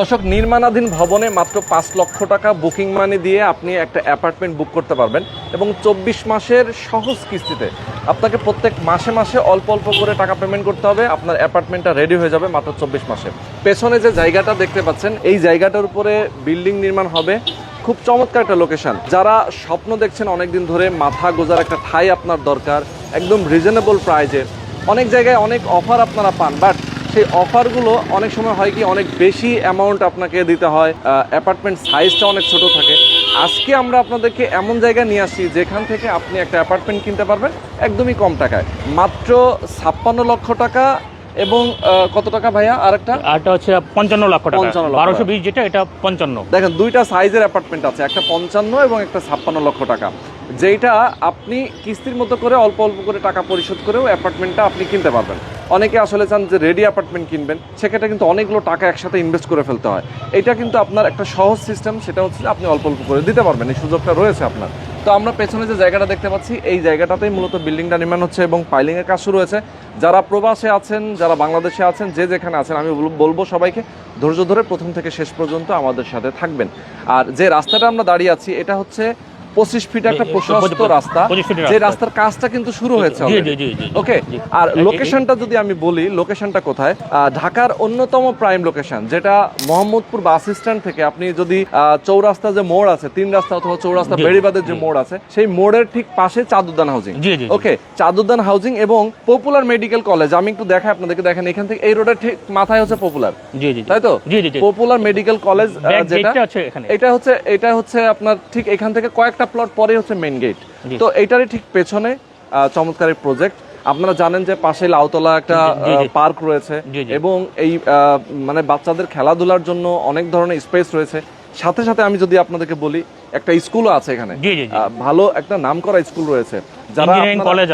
দর্শক, নির্মাণাধীন ভবনে মাত্র পাঁচ লক্ষ টাকা বুকিং মানি দিয়ে আপনি একটা অ্যাপার্টমেন্ট বুক করতে পারবেন এবং চব্বিশ মাসের সহজ কিস্তিতে আপনাকে প্রত্যেক মাসে মাসে অল্প অল্প করে টাকা পেমেন্ট করতে হবে। আপনার অ্যাপার্টমেন্টটা রেডি হয়ে যাবে মাত্র চব্বিশ মাসে। পেছনে যে জায়গাটা দেখতে পাচ্ছেন, এই জায়গাটার উপরে বিল্ডিং নির্মাণ হবে। খুব চমৎকার একটা লোকেশন যারা স্বপ্ন দেখছেন অনেকদিন ধরে মাথা গোজার একটা ঠাই আপনার দরকার, একদম রিজনেবল প্রাইজে অনেক জায়গায় অনেক অফার আপনারা পান বাট সেই অফারগুলো অনেক সময় হয় কি অনেক বেশি অ্যামাউন্ট আপনাকে দিতে হয় অ্যাপার্টমেন্ট সাইজটা অনেক ছোট থাকে। আজকে আমরা আপনাদেরকে এমন জায়গা নিয়ে আসি যেখান থেকে আপনি একটা অ্যাপার্টমেন্ট কিনতে পারবেন একদমই কম টাকায়। মাত্র ছাপ্পান্ন লক্ষ টাকা এবং কত টাকা ভাইয়া? আরেকটা? আরটা হচ্ছে পঞ্চান্ন লক্ষ টাকা। 55 লক্ষ বারোশো বিশ যেটা এটা পঞ্চান্ন। দেখেন দুইটা সাইজের অ্যাপার্টমেন্ট আছে একটা পঞ্চান্ন এবং একটা ছাপ্পান্ন লক্ষ টাকা। যেটা আপনি কিস্তির মতো করে অল্প অল্প করে টাকা পরিশোধ করেও অ্যাপার্টমেন্টটা আপনি কিনতে পারবেন। অনেকে আসলে চান যে রেডি অ্যাপার্টমেন্ট কিনবেন, সেক্ষেত্রে কিন্তু অনেকগুলো টাকা একসাথে ইনভেস্ট করে ফেলতে হয়। এটা কিন্তু আপনার একটা সহজ সিস্টেম সেটা হচ্ছে আপনি অল্প অল্প করে দিতে পারবেন, এই সুযোগটা রয়েছে আপনার। তো আমরা পেছনে যে জায়গাটা দেখতে পাচ্ছি, এই জায়গাটাতেই মূলত বিল্ডিংটা নির্মাণ হচ্ছে এবং পাইলিংয়ের কাজ শুরু হয়েছে। যারা প্রবাসে আছেন, যারা বাংলাদেশে আছেন, যে যেখানে আছেন, আমি বল- বলব সবাইকে, ধৈর্য ধরে প্রথম থেকে শেষ পর্যন্ত আমাদের সাথে থাকবেন। আর যে রাস্তাটা আমরা দাঁড়িয়ে আছি, এটা হচ্ছে পঁচিশ ফিট একটা প্রশস্ত রাস্তা যে রাস্তার কাজটা কিন্তু শুরু হয়েছে। ওকে আর লোকেশনটা যদি আমি বলি লোকেশনটা কোথায়? ঢাকার অন্যতম প্রাইম লোকেশন যেটা মোহাম্মদপুর বাস স্ট্যান্ড থেকে আপনি যদি চৌরাস্তা যে মোড় আছে তিন রাস্তা অথবা চৌরাস্তা বেড়িবাদের যে মোড় আছে সেই মোড়ের ঠিক পাশে Chanduddan housing. Okay Chanduddan housing এবং পপুলার মেডিকেল কলেজ আমি একটু দেখাই আপনাদেরকে দেখেন এখান থেকে এই রোডের ঠিক মাথায় হচ্ছে পপুলার। তাই তো? পপুলার মেডিকেল কলেজ যেটা এটা হচ্ছে এটা হচ্ছে আপনার ঠিক এখান থেকে কয়েকটা প্লট পরে হচ্ছে মেইন গেট তো এইটারই ঠিক পেছনে চমৎকারের চমৎকার প্রজেক্ট আপনারা জানেন যে পাশে লাউতলা একটা। পার্ক রয়েছে। এবং এই মানে বাচ্চাদের খেলাধুলার জন্য অনেক ধরনের স্পেস রয়েছে। সাথে সাথে আমি যদি আপনাদেরকে বলি একটা স্কুলও আছে এখানে। ভালো একটা নাম করা স্কুল রয়েছে।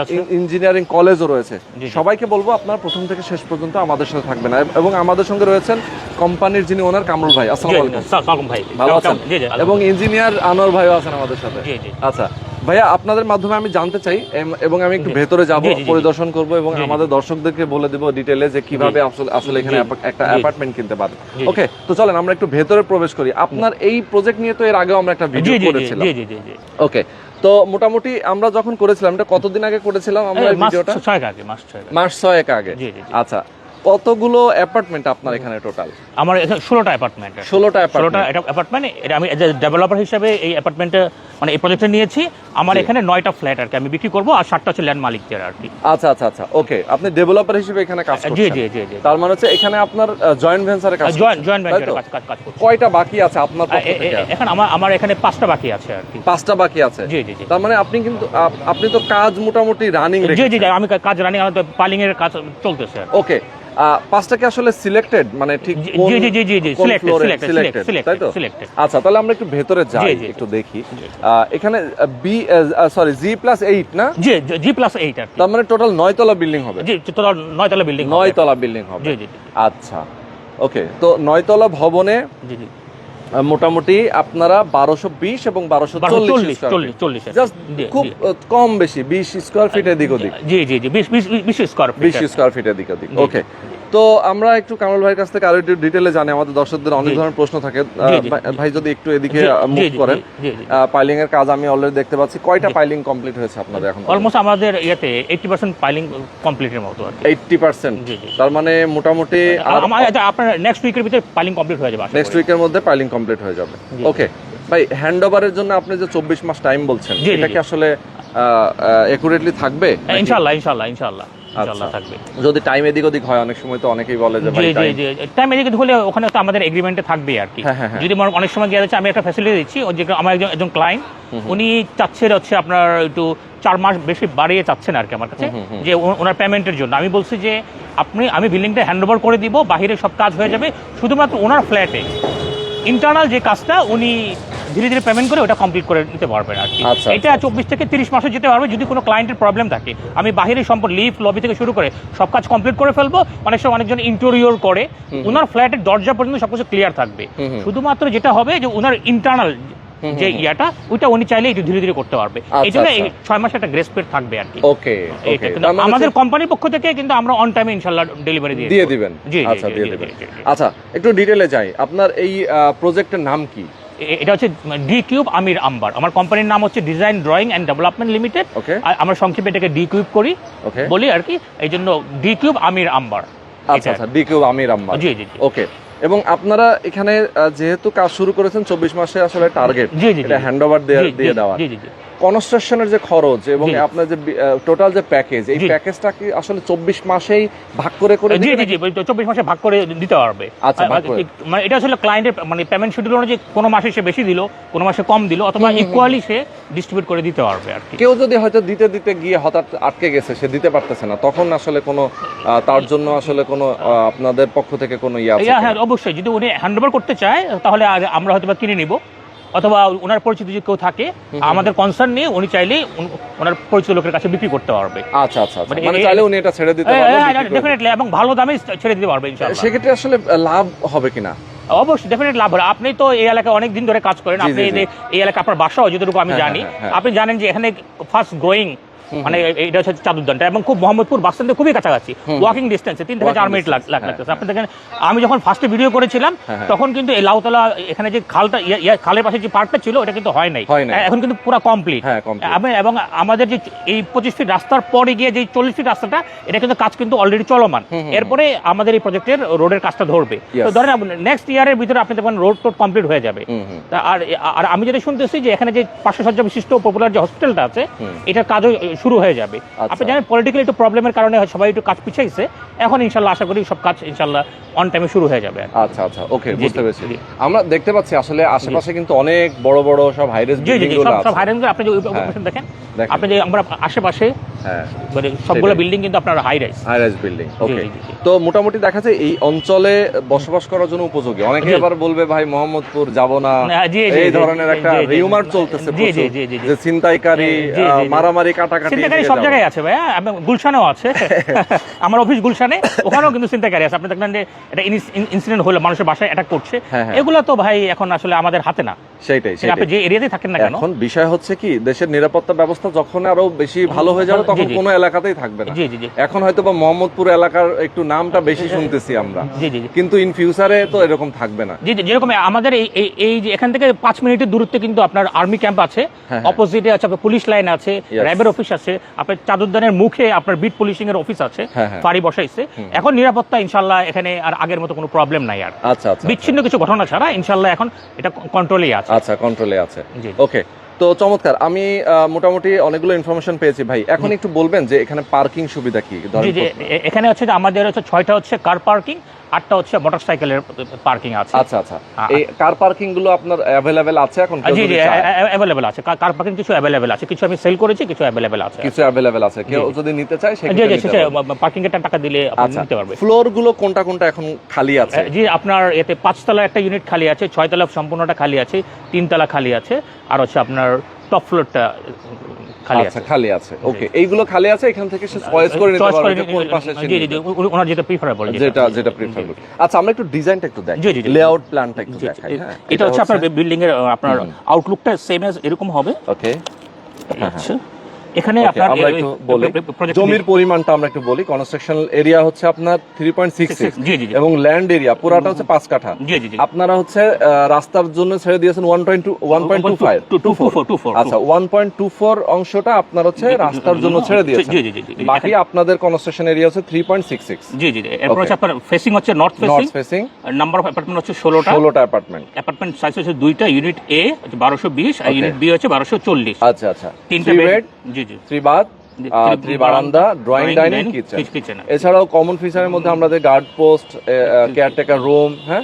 আছে। ইঞ্জিনিয়ারিং কলেজও রয়েছে। সবাইকে বলব আপনারা প্রথম থেকে শেষ পর্যন্ত আমাদের সাথে থাকবেন। এবং আমাদের সঙ্গে রয়েছেন কোম্পানির যিনি ওনার কামরুল ভাই। আসসালামু আলাইকুম। ভাই। ভালো আছেন? এবং ইঞ্জিনিয়ার আনোয়ার ভাইও আছেন আমাদের সাথে। আচ্ছা ভাইয়া আপনাদের মাধ্যমে আমি জানতে চাই এবং আমি একটু ভেতরে যাব। পরিদর্শন করব এবং। আমাদের দর্শকদেরকে বলে দেব ডিটেলে যে কীভাবে আসলে এখানে। একটা অ্যাপার্টমেন্ট কিনতে জি। ওকে তো চলেন আমরা একটু ভেতরে প্রবেশ করি। আপনার এই প্রজেক্ট নিয়ে তো এর আগেও আমরা একটা ভিডিও করেছিলাম। ওকে তো মোটামুটি আমরা যখন করেছিলাম এটা কতদিন আগে করেছিলাম আমরা ভিডিওটা মাস ছয়েক আগে। মাস ছয়েক আগে। আচ্ছা কতগুলো অ্যাপার্টমেন্ট আপনার এখানে টোটাল আমার এখানে ষোলোটা অ্যাপার্টমেন্ট ষোলোটা ষোলোটা অ্যাপার্টমেন্ট অ্যাপার্টমেন্ট এটা আমি ডেভেলপার হিসেবে এই অ্যাপার্টমেন্টে মানে এই প্রজেক্টে নিয়েছি। আমার এখানে নয়টা ফ্ল্যাট আর কি আমি বিক্রি করব আর সাতটা হচ্ছে ল্যান্ড মালিকদের আর কি। আচ্ছা আচ্ছা আচ্ছা ওকে। আপনি ডেভেলপার হিসেবে এখানে কাজ জি করছেন। জি জি জি। তার মানে হচ্ছে এখানে আপনার জয়েন্ট ভেঞ্চারে কাজ জয়েন্ট জয়েন্ট ভেঞ্চারে কাজ কাজ কাজ করছি। কয়টা বাকি আছে আপনার পক্ষ থেকে? এখন আমার আমার এখানে পাঁচটা বাকি আছে আর কি। পাঁচটা বাকি আছে? জি জি জি। তার মানে আপনি কিন্তু আপনি তো কাজ মোটামুটি রানিং জি জি জি, আমি কাজ রানি আমাদের পালিং এর কাজ চলতেছে ওকে। পাঁচটা কি আসলে সিলেক্টেড মানে ঠিক জি জি জি জি জি জি সিলেক্টেড সিলেক্টেড তাই তো? আচ্ছা তাহলে আমরা একটু ভেতরে যাই একটু দেখি। এখানে B sorry G plus eight না? জি জি প্লাস এইট তার মানে টোটাল নয়তলা বিল্ডিং হবে। জি টোটাল নয়তলা বিল্ডিং নয়তলা বিল্ডিং হবে। জি জি আচ্ছা ওকে তো নয়তলা ভবনে জি জি। মোটামুটি আপনারা বারোশো বিশ এবং বারোশো চল্লিশ জাস্ট খুব কম বেশি বিশ স্কোয়ার ফিট এদিক ওদিক। জি জি জি বিশ স্কোয়ার বিশ স্কোয়ার ফিট এদিক ওদিক ওকে তো আমরা একটু কামাল ভাইয়ের কাছ থেকে আরও একটু ডিটেলে জানি আমাদের দর্শকদের অনেক ধরনের প্রশ্ন থাকে। ভাই- যদি একটু এদিকে মুভ করেন। পাইলিং এর কাজ আমি অলরেডি দেখতে পাচ্ছি। কয়টা পাইলিং কমপ্লিট হয়েছে আপনাদের এখন? অলমোস্ট আমাদের ইয়াতে এইটটি পার্সেন্ট পাইলিং কমপ্লিটের মতো আর কি। এইটটি পার্সেন্ট জি, জি। তার মানে মোটামুটি এটা আপনার নেক্সট উইকের ভিতরে পাইলিং কমপ্লিট হয়ে যাবে নেক্সট উইকের মধ্যে পাইলিং কমপ্লিট হয়ে যাবে। ওকে ভাই হ্যান্ড ওভারের জন্য আপনি যে চব্বিশ মাস টাইম বলছেন এটা কি আসলে একুরেটলি থাকবে? হ্যাঁ? ইনশাল্লাহ ইনশাল্লাহ ইনশাল্লাহ আচ্ছা। থাকবে। যদি টাইম এদিক ওদিক হয় অনেক সময় তো অনেকেই বলে যে ভাই জি জি টাইম এদিকে হলে ওখানে তো আমাদের এগ্রিমেন্টে থাকবে আর কি। হ্যাঁ, হ্যাঁ। যদি অনেক সময় গিয়ে আমি একটা ফ্যাসিলিটি দিচ্ছি যে আমার একজন একজন ক্লায়েন্ট উনি চাচ্ছেন হচ্ছে আপনার একটু চার মাস বেশি বাড়িয়ে চাচ্ছেন আর কি আমার কাছে যে ওনার পেমেন্টের জন্য। আমি বলছি যে আপনি আমি বিল্ডিংটা হ্যান্ড ওভার করে দিব বাহিরে সব কাজ হয়ে যাবে শুধুমাত্র ওনার ফ্ল্যাটে ইন্টারনাল যে কাজটা উনি ধীরে ধীরে পেমেন্ট করে ওটা কমপ্লিট করে নিতে পারবেন আর কি। আচ্ছা, এটা চব্বিশ থেকে তিরিশ মাসে যেতে পারবে যদি কোনো ক্লায়েন্টের প্রবলেম থাকে। আমি বাহিরে সম্পর্ক লিফ লবি থেকে শুরু করে সব কাজ কমপ্লিট করে ফেলব। অনেক সময় অনেকজন ইন্টেরিয়র করে। ওনার ফ্ল্যাটের দরজা পর্যন্ত সবকিছু ক্লিয়ার থাকবে। শুধুমাত্র যেটা হবে যে ওনার ইন্টারনাল যে ইয়াটা ওইটা উনি চাইলে একটু ধীরে ধীরে করতে পারবে। আচ্ছা, এই জন্য এই আচ্ছা। ছয় মাসে একটা গ্রেস পিরিয়ড থাকবে আর কি। ওকে এইটা আমাদের কোম্পানির পক্ষ থেকে কিন্তু আমরা অন টাইমে ইনশাল্লাহ ডেলিভারি দিয়ে দিয়ে দেব। দিবেন। আচ্ছা দিয়ে দিবেন। আচ্ছা একটু ডিটেলে যাই। আপনার এই প্রজেক্টের নাম কি? এটা হচ্ছে ডি কিউব আমির আম্বার আমার কোম্পানির নাম হচ্ছে design drawing and development limited আমরা সংক্ষেপে এটাকে ডি কিউব করি বলি আর কি এই জন্য ডি কিউব আমির আম্বার আচ্ছা আচ্ছা ডি কিউব আমির আম্মা জি জি জি। ওকে এবং আপনারা এখানে যেহেতু কাজ শুরু করেছেন চব্বিশ মাসে আসলে টার্গেট এটা হ্যান্ড ওভার দিয়ে দেওয়া কনস্ট্রাকশনের যে খরচ এবং আপনার যে টোটাল যে প্যাকেজ এই প্যাকেজটা কি আসলে চব্বিশ মাসেই ভাগ করে করে জি জি জি চব্বিশ মাসে ভাগ করে দিতে পারবে। আচ্ছা, মানে এটা আসলে ক্লায়েন্টের মানে পেমেন্ট শিডিউল অনুযায়ী কোনো মাসে সে বেশি দিল কোনো মাসে কম দিল অথবা ইকুয়ালি সে ডিস্ট্রিবিউট করে দিতে পারবে আর কি। কেউ যদি হয়তো দিতে দিতে গিয়ে হঠাৎ আটকে গেছে সে দিতে পারতেছে না তখন আসলে কোনো তার জন্য আসলে কোনো আপনাদের পক্ষ থেকে কোনো ইয়ে আছে হ্যাঁ অবশ্যই যদি উনি হ্যান্ড ওভার করতে চায় তাহলে আমরা হয়তো বা কিনে নিব। অথবা ওনার পরিচিত যদি কেউ থাকে আমাদের কনসার্ন নিয়ে উনি চাইলে ওনার পরিচিত লোকের কাছে বিক্রি করতে পারবে। আচ্ছা আচ্ছা আচ্ছা। মানে মানে চাইলে উনি এটা ছেড়ে দিতে পারবে বিক্রি করে দিতে ডেফিনেটলি এবং ভালো দামে ছেড়ে দিতে পারবে ইনশাআল্লাহ। সেক্ষেত্রে আসলে লাভ হবে কিনা? অবশ্যই ডেফিনেট লাভ হবে। আপনি তো এই এলাকায় অনেক দিন ধরে কাজ করেন আপনি এই এলাকায় এলাকা আপনার বাসাও যতটুকু আমি হ্যাঁ, জানি। হ্যাঁ, হ্যাঁ। আপনি জানেন যে এখানে ফার্স্ট গ্রোয়িং মানে এটা হচ্ছে চাদুদ্দানটা এবং খুব মোহাম্মদপুর বাস স্ট্যান্ডে খুবই কাছাকাছি। ওয়াকিং ডিস্টেন্সে তিন থেকে চার মিনিট লাগতেছে আপনি দেখেন আমি যখন ফার্স্টে ভিডিও করেছিলাম হ্যাঁ, হ্যাঁ। তখন কিন্তু এই লাউতলা এখানে যে খালটা খালের পাশে যে পার্কটা ছিল এটা কিন্তু হয় নাই। এখন কিন্তু পুরো কমপ্লিট complete। এবং আমাদের যে এই পঁচিশ ফিট রাস্তার পরে গিয়ে যে চল্লিশ ফিট রাস্তাটা এটা কিন্তু কাজ কিন্তু অলরেডি চলমান। এরপরে আমাদের এই প্রজেক্টের রোডের কাজটা ধরবে। তো ধরেন নেক্সট ইয়ারের ভিতরে আপনি দেখবেন রোড টোড কমপ্লিট হয়ে যাবে। আর আর আমি যেটা শুনতেছি যে এখানে যে পাঁচশো সজ্জা বিশিষ্ট পপুলার যে হসপিটালটা আছে এটার কাজও শুরু হয়ে যাবে। আচ্ছা। আপনি জানেন পলিটিক্যালি একটু প্রবলেমের কারণে সবাই একটু কাজ পিছাইছে। এখন ইনশাল্লাহ আশা করি সব কাজ ইনশাল্লাহ অন টাইমে শুরু হয়ে যাবে আচ্ছা আচ্ছা ওকে বুঝতে পেরেছি। আমরা দেখতে পাচ্ছি আসলে আশেপাশে কিন্তু অনেক বড় বড় সব হাইরেস বিল্ডিংগুলো সব সব আছে। হাইরেন আপনি যে হ্যাঁ। দেখেন দেখেন। আপনি যে আমরা আশেপাশে হ্যাঁ। মানে সবগুলো বিল্ডিং কিন্তু আপনার high rise high rise building okay. তো মোটামুটি দেখা যায় এই অঞ্চলে বসবাস করার জন্য উপযোগী। অনেকে জি। এবার বলবে ভাই মোহাম্মদপুর যাব না। এই ধরনের একটা রিউমার চলতেছে। যে ছিনতাইকারী। মারামারি কাটাকাটি এদিকে সব জায়গায় আছে ভাইয়া এবং গুলশানেও আছে। আমার অফিস গুলশানে ওখানেও কিন্তু চিন্তাকারী আছে। আপনি দেখলেন যে এটা ইনসিডেন্ট হলো মানুষের বাসায় অ্যাটাক করছে। হ্যাঁ, হ্যাঁ। এগুলো তো ভাই এখন আসলে আমাদের হাতে না। সেইটাই সেটা আপনি সেটাই যে এরিয়াতে থাকেন না কেন? এখন বিষয় হচ্ছে কি দেশের নিরাপত্তা ব্যবস্থা যখন আরও বেশি ভালো হয়ে যাবে তখন। কোনো এলাকাতেই থাকবে না। এখন হয়তো বা মোহাম্মদপুর এলাকার একটু নামটা বেশি শুনতেছি আমরা। কিন্তু ইন ফিউচারে তো এরকম থাকবে না। জি যেরকম আমাদের এই যে এখান থেকে পাঁচ মিনিটের দূরত্বে কিন্তু আপনার আর্মি ক্যাম্প আছে। হ্যাঁ। অপোজিটে আছে আপনার পুলিশ লাইন আছে র্যাবের অফিস আছে আপনার চাদুদ্দানের মুখে আপনার বিট পুলিশিং এর অফিস আছে হ্যাঁ, হ্যাঁ। বসাইছে। এখন নিরাপত্তা ইনশাল্লাহ এখানে আর আগের মতো কোনো প্রবলেম নাই আর। আচ্ছা আচ্ছা বিচ্ছিন্ন কিছু ঘটনা ছাড়া ইনশাল্লাহ এখন এটা কন্ট্রোলেই আছে। আচ্ছা কন্ট্রোলে আছে। ওকে তো চমৎকার আমি মোটামুটি অনেকগুলো ইনফরমেশন পেয়েছি ভাই। এখন একটু বলবেন যে এখানে পার্কিং সুবিধা কি? জি জি এখানে হচ্ছে যে আমাদের হচ্ছে ছয়টা হচ্ছে কার পার্কিং আটটা হচ্ছে মোটরসাইকেলের পার্কিং আছে। আচ্ছা আচ্ছা। এই কার পার্কিংগুলো আপনার অ্যাভেলেবেল আছে এখন? জি জি? অ্যাভেলেবেল আছে। কার পার্কিং কিছু অ্যাভেলেবেল আছে। কিছু আমি সেল করেছি কিছু অ্যাভেলেবেল আছে। কিছু অ্যাভেলেবেল আছে। কেউ যদি নিতে চায় জি জি নিতে পার্কিং এর টাকা দিলে আপনি আচ্ছা। নিতে পারবে। ফ্লোরগুলো কোনটা কোনটা এখন খালি আছে? জি আপনার এতে পাঁচতলা একটা ইউনিট খালি আছে ছয়তলা সম্পূর্ণটা খালি আছে তিনতলা খালি আছে আর হচ্ছে আপনার টপ ফ্লোরটা খালি আচ্ছা আছে। খালি আছে। ওকে এইগুলো খালি আছে? এখান থেকে সে চয়েস করে নিতে পারবে কোন পাশে সে জি জি জি ওনার যেটা প্রিফারেবল যেটা। যেটা প্রিফারেবল আচ্ছা আমরা একটু ডিজাইনটা একটু দেখি জি, জি, জি। লেআউট প্ল্যানটা একটু দেখাই হ্যাঁ? এটা হচ্ছে আপনার বিল্ডিং এর আপনার আউটলুকটা সেম এজ এরকম হবে। ওকে আচ্ছা এখানে আপনার আমরা একটু বলি জমির পরিমাণটা আমরা একটু বলি। কনস্ট্রাকশন এরিয়া হচ্ছে আপনার থ্রি পয়েন্ট সিক্স জি, জি, জি। এবং ল্যান্ড এরিয়া পুরাটা হচ্ছে পাঁচ কাঠা। আপনারা হচ্ছে রাস্তার জন্য ছেড়ে দিয়েছেন one point two one point two five Two- two- two four, two four, আচ্ছা ওয়ান পয়েন্ট টু ফোর অংশটা আপনার হচ্ছে রাস্তার জন্য ছেড়ে দিয়েছেন। বাকি আপনাদের কনস্ট্রাকশন এরিয়া হচ্ছে থ্রি পয়েন্ট সিক্স সিক্স জি জি। এরপর হচ্ছে আপনার ফেসিং হচ্ছে north facing north facing number of apartment হচ্ছে ষোলোটা। ষোলোটা অ্যাপার্টমেন্ট অ্যাপার্টমেন্ট সাইজ হচ্ছে দুইটা ইউনিট এ বারোশো বিশ আর ইউনিট বি হচ্ছে বারোশো চল্লিশ। আচ্ছা আচ্ছা। তিনটা বেড জি। জি থ্রি বাথ জি, থ্রি বারান্দা ড্রয়িং ডাইনিং কিচেন এছাড়াও কমন ফিচারের মধ্যে আমাদের গার্ড পোস্ট কেয়ারটেকার রুম হ্যাঁ?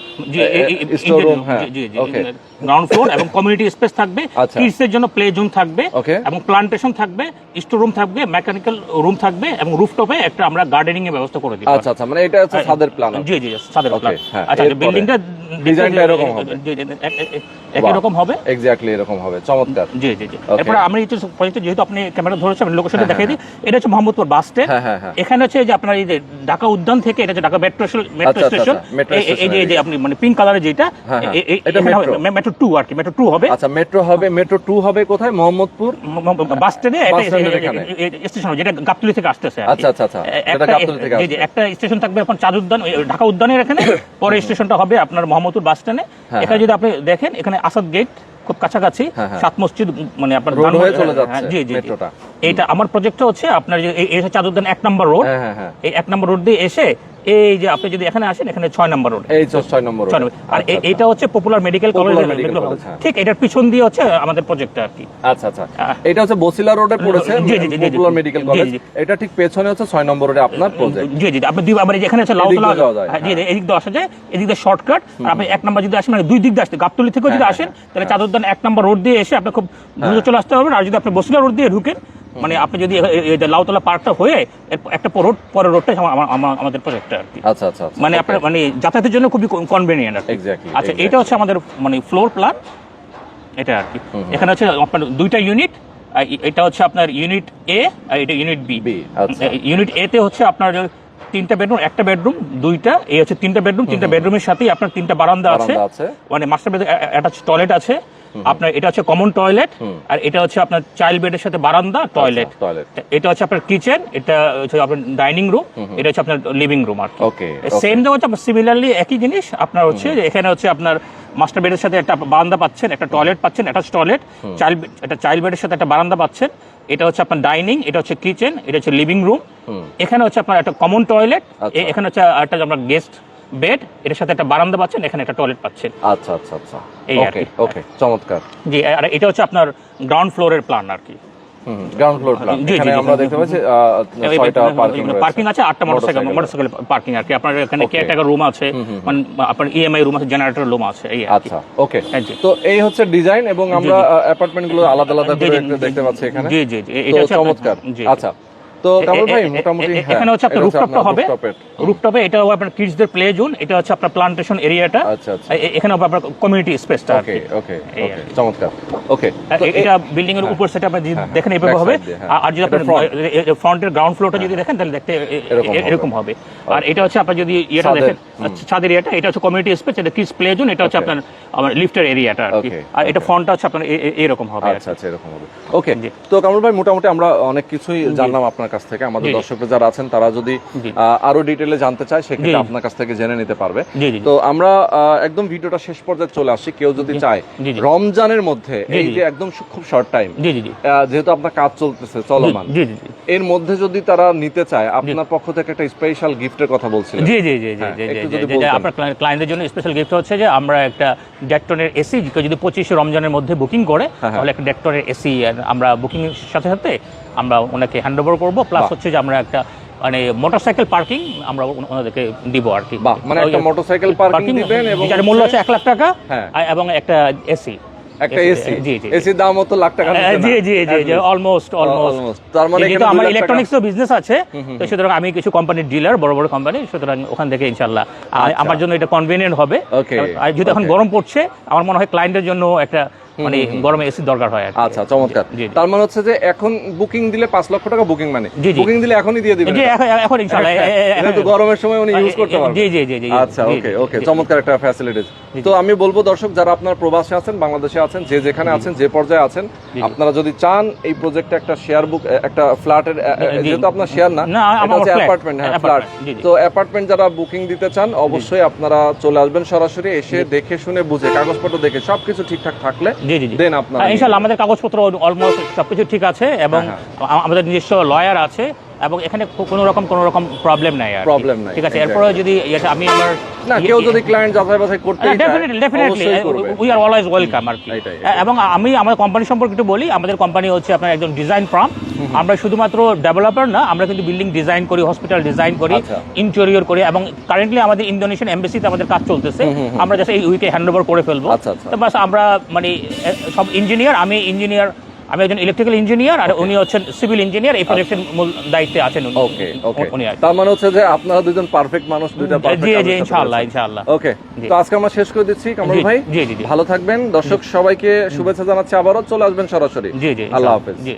স্টোর রুম হ্যাঁ। ওকে গ্রাউন্ড ফ্লোর এবং কমিউনিটি স্পেস থাকবে। আচ্ছা। কিডস এর জন্য প্লে জোন থাকবে এবং প্লান্টেশন থাকবে স্টোর রুম থাকবে মেকানিক্যাল রুম থাকবে এবং রুফটপে একটা আমরা গার্ডেনিং এর ব্যবস্থা করে দিব। আচ্ছা আচ্ছা মানে এটা হচ্ছে ছাদের প্ল্যান জি জি সাদের প্ল্যান হ্যাঁ, আচ্ছা? বিল্ডিংটা Designটা এরকম হবে? একই রকম হবে? এক্স্যাক্টলি এরকম হবে চমৎকার। জি জি জি. এরপর আমি প্রজেক্টে যেহেতু আপনি ক্যামেরা ধরেছেন লোকেশনটা হ্যাঁ, দেখাই দিই এটা হচ্ছে মোহাম্মদপুর বাস স্ট্যান্ড হ্যাঁ, হ্যাঁ, হ্যাঁ। এখানে হচ্ছে যে আপনার এই যে ঢাকা উদ্যান থেকে এটা হচ্ছে ঢাকা মেট্রো মেট্রো স্টেশন এই- যে এই যে আপনি মানে পিঙ্ক কালারের যেটা হ্যাঁ, হ্যাঁ। মেট্রো টু আর কি মেট্রো টু হবে আচ্ছা মেট্রো হবে মেট্রো টু হবে কোথায় মোহাম্মদপুর বাস স্ট্যান্ডে। স্টেশন যেটা গাবতলি থেকে আসতেছে আচ্ছা, আচ্ছা, আচ্ছা। একটা- থেকে জি, জি, আসছে। একটা স্টেশন থাকবে এখন চাঁদ উদ্যান ঢাকা উদ্যানের এখানে পরে স্টেশনটা হবে আপনার মোহাম্মদপুর বাস স্ট্যান্ডে হ্যাঁ, এখানে যদি আপনি দেখেন এখানে আসাদ গেট খুব কাছাকাছি হ্যাঁ, হ্যাঁ। সাত মসজিদ মানে আপনার হয়ে হ্যাঁ, জি, জি মেট্রোটা। এইটা আমার প্রজেক্টটা হচ্ছে আপনার যে এই- হচ্ছে এক নম্বর রোড হ্যাঁ হ্যাঁ হ্যাঁ। এই এক নম্বর রোড দিয়ে এসে এই যে আপনি যদি এখানে আসেন এখানে ছয় নম্বর রোড এই ছয় নম্বর। আর এ- এইটা হচ্ছে পপুলার মেডিকেল কলেজ হ্যাঁ। ঠিক এটার পিছন দিয়ে হচ্ছে আমাদের প্রজেক্টটা আর কি। আচ্ছা আচ্ছা। এটা হচ্ছে বসিলা রোডে পড়েছে জি, জি, জি, জি, পপুলার মেডিকেল কলেজ এটা ঠিক পেছনে হচ্ছে ছয় নম্বর রোডে আপনার প্রজেক্ট জি জি। আপনি দুই যে এখানে আছে এদিক লাউতলা হ্যাঁ, জি এদিক দিয়ে আসা যায়। এদিক দিয়ে শর্টকাট আর আপনি এক নম্বর যদি আসেন মানে দুই দিক দিয়ে আসতে গাবতলি থেকেও যদি হ্যাঁ, আসেন তাহলে চাদরদান এক নম্বর রোড দিয়ে এসে আপনি খুব দ্রুত চলে আসতে পারবেন। আর যদি আপনি বসিলা রোড দিয়ে ঢুকেন মানে আপনি যদি লাউতলা পার্কটা হয়ে একটা রোড পরের রোডটাই আমাদের প্রজেক্টটা আর কি। আচ্ছা আচ্ছা আচ্ছা মানে আপনার মানে যাতায়াতের জন্য খুবই কনভেনিয়েন্ট আর। আচ্ছা এটা হচ্ছে আমাদের মানে ফ্লোর প্ল্যান এটা আর কি। এখানে হচ্ছে আপনার দুইটা ইউনিট এটা হচ্ছে আপনার ইউনিট এ আর এটা ইউনিট বি। ইউনিট এ তে হচ্ছে আপনার তিনটা বেডরুম একটা বেডরুম দুইটা এই হচ্ছে তিনটা বেডরুম তিনটা বেডরুমের সাথেই আপনার তিনটা বারান্দা আছে। মানে মাস্টার বেড অ্যাটাচ টয়লেট আছে। আপনার এটা হচ্ছে কমন টয়লেট আর এটা হচ্ছে আপনার চাইল্ড বেডের সাথে বারান্দা টয়লেট এটা হচ্ছে আপনার কিচেন এটা হচ্ছে আপনার ডাইনিং রুম এটা হচ্ছে আপনার লিভিং রুম আর কি। সেম দেওয়া হচ্ছে সিমিলারলি একই জিনিস আপনার হচ্ছে এখানে হচ্ছে আপনার মাস্টার বেডের সাথে একটা বারান্দা পাচ্ছেন একটা টয়লেট পাচ্ছেন অ্যাটাচ টয়লেট চাইল্ড একটা চাইল্ড বেডের সাথে একটা বারান্দা পাচ্ছেন এটা হচ্ছে আপনার ডাইনিং এটা হচ্ছে কিচেন এটা হচ্ছে লিভিং রুম এখানে হচ্ছে আপনার একটা কমন টয়লেট আচ্ছা। এখানে হচ্ছে একটা আপনার গেস্ট বেড এটার সাথে একটা বারান্দা পাচ্ছেন এখানে একটা টয়লেট পাচ্ছেন। আচ্ছা আচ্ছা আচ্ছা। এই আর কি। ওকে চমৎকার। জি আর এটা হচ্ছে আপনার গ্রাউন্ড ফ্লোরের প্ল্যান আর কি। গ্রাউন্ড ফ্লোর প্ল্যান জি, জি, এখানে আমরা দেখতে পাচ্ছি ছয়টা পার্কিং পার্কিং আছে আটটা মোটরসাইকেল মোটরসাইকেল পার্কিং আর কি। আপনার এখানে Okay. কেয়ারটেকার রুম আছে মানে আপনার ইএমআই রুম আছে জেনারেটর রুম আছে এই আচ্ছা ওকে হ্যাঁ, তো এই হচ্ছে ডিজাইন এবং আমরা অ্যাপার্টমেন্টগুলো আলাদা আলাদা করে জি, একটু জি, দেখতে পাচ্ছি এখানে। জি জি জি। এটা চমৎকার। আচ্ছা তো ভাই মোটামুটি হ্যাঁ, এখানে হচ্ছে আপনার রুফটপটা হবে। রুফটপে এটা হবে আপনার কিডসদের প্লে জোন এটা হচ্ছে আপনার প্লান্টেশন এরিয়াটা আচ্ছা, আচ্ছা। এখানে হবে আপনার কমিউনিটি স্পেসটা ওকে ওকে ওকে চমৎকার। ওকে এটা বিল্ডিং এর উপর সেটা আপনি হ্যাঁ, দেখেন হ্যাঁ, এভাবে হবে। হ্যাঁ। আর- যদি আপনি ফ্রন্টের গ্রাউন্ড ফ্লোরটা যদি দেখেন তাহলে দেখতে এরকম হবে। আর এটা হচ্ছে আপনার যদি ইয়েটা দেখেন আচ্ছা, ছাদের এরিয়াটা এটা হচ্ছে কমিউনিটি স্পেস এটা কিডস প্লে জোন এটা হচ্ছে আপনার আমার লিফটের এরিয়াটা আর কি। আর এটা. ফ্রন্টটা হচ্ছে আপনার এরকম হবে আচ্ছা আচ্ছা এরকম হবে। ওকে। তো কামরুল ভাই মোটামুটি আমরা অনেক কিছুই জানলাম আপনার কাছ থেকে আমাদের। দর্শকরা যারা আছেন তারা যদি আরও ডিটেলে জানতে চায় সেক্ষেত্রে আপনার কাছ থেকে জেনে নিতে পারবে। তো আমরা একদম ভিডিওটা শেষ পর্যায়ে চলে আসছি কেউ যদি চায়। রমজানের মধ্যে এই যে একদম খুব শর্ট টাইম যেহেতু আপনার কাজ চলতেছে চলমান এর মধ্যে যদি তারা নিতে চায় আপনার পক্ষ থেকে একটা স্পেশাল গিফটের কথা বলছিলেন। জি জি জি জি হ্যাঁ। আপনার ক্লায়েন্টের জন্য স্পেশাল গিফট হচ্ছে যে আমরা একটা ডেক্টনের এসি যদি পঁচিশে রমজানের মধ্যে বুকিং করে হ্যাঁ, হ্যাঁ। তাহলে একটা ডেক্টরের এসি আমরা বুকিং সাথে সাথে আমরা ওনাকে হ্যান্ড ওভার করব প্লাস হচ্ছে যে আমরা একটা মানে মোটরসাইকেল পার্কিং আমরা ওনাদেরকে দিব আর কি। মানে একটা motorcycle parking দিবেন এবং যার মূল্য হচ্ছে- এক লাখ টাকা হ্যাঁ। এবং একটা এসি। একটা এসি জি জি এসির দাম হতো লাখ টাকা জি জি জি জি অলমোস্ট অলমোস্ট তার মানে যেহেতু আমার ইলেকট্রনিক্স বিজনেস আছে তো সুতরাং আমি কিছু কোম্পানির ডিলার বড় বড় কোম্পানি সুতরাং ওখান থেকে ইনশাল্লাহ আ- আচ্ছা। আমার জন্য এটা কনভিনিয়েন্ট হবে। আর যদি এখন গরম পড়ছে আমার মনে হয় ক্লায়েন্টের জন্য একটা মানে গরমে এসি দরকার হয় আচ্ছা চমৎকার। তার মানে হচ্ছে যে এখন বুকিং দিলে পাঁচ লক্ষ টাকা বুকিং মানে। বুকিং দিলে এখনই দিয়ে দিবেন এখন গরমের সময় উনি ইউজ করতে পারবেন। জি জি জি জি আচ্ছা ওকে ওকে চমৎকার একটা ফ্যাসিলিটিস তো আমি বলব দর্শক যারা আপনার প্রবাসে আছেন বাংলাদেশে আছেন যে যেখানে আছেন যে পর্যায়ে আছেন আপনারা যদি চান এই প্রজেক্টে একটা শেয়ার বুক একটা ফ্ল্যাটের। যেহেতু আপনার শেয়ার না না, এটা হচ্ছে অ্যাপার্টমেন্ট হ্যাঁ ফ্ল্যাট। তো অ্যাপার্টমেন্ট যারা বুকিং দিতে চান অবশ্যই আপনারা চলে আসবেন সরাসরি এসে দেখে শুনে বুঝে কাগজপত্র দেখে সবকিছু ঠিকঠাক থাকলে দেন আপনারা। হ্যাঁ, ইনশাল্লাহ আমাদের কাগজপত্র অলমোস্ট সবকিছু ঠিক আছে এবং হ্যাঁ, আমাদের নিজস্ব লয়ার আছে এবং এখানে কোনো রকম কোনো রকম প্রবলেম নাই আর। Problem নাই, ঠিক আছে. এরপরে যদি আমি আমার না কেউ যদি ক্লায়েন্ট যাচাই বাছাই করতে definitely definitely we are always welcome আর কি। এবং আমি আমাদের কোম্পানি সম্পর্কে একটু বলি আমাদের কোম্পানি হচ্ছে আপনার একজন ডিজাইন ফার্ম আমরা শুধুমাত্র ডেভেলপার না আমরা কিন্তু বিল্ডিং ডিজাইন করি হসপিটাল ডিজাইন করি আচ্ছা। ইন্টেরিয়র করি এবং কারেন্টলি আমাদের ইন্দোনেশিয়ান এমবেসিতে আমাদের কাজ চলতেছে। আমরা জাস্ট এই উইকে হ্যান্ড ওভার করে ফেলব। আচ্ছা, আচ্ছা। তো বাস আমরা মানে সব ইঞ্জিনিয়ার আমি ইঞ্জিনিয়ার আমি একজন ইলেকট্রিক্যাল ইঞ্জিনিয়ার আর উনি হচ্ছেন সিভিল ইঞ্জিনিয়ার এই প্রজেক্টের মূল দায়িত্বে আছেন উনি। ওকে ওকে উনি আর তার মানে হচ্ছে যে আপনারা দুজন পারফেক্ট মানুষ দুইটা জি জি ইনশাআল্লাহ ইনশাআল্লাহ। ওকে তো আজকে আমরা শেষ করে দিচ্ছি কামরুল ভাই। জি, জি। ভালো থাকবেন। দর্শক সবাইকে শুভেচ্ছা জানাচ্ছি আবারও। চলে আসবেন সরাসরি। জি জি আল্লাহ হাফেজ। জি।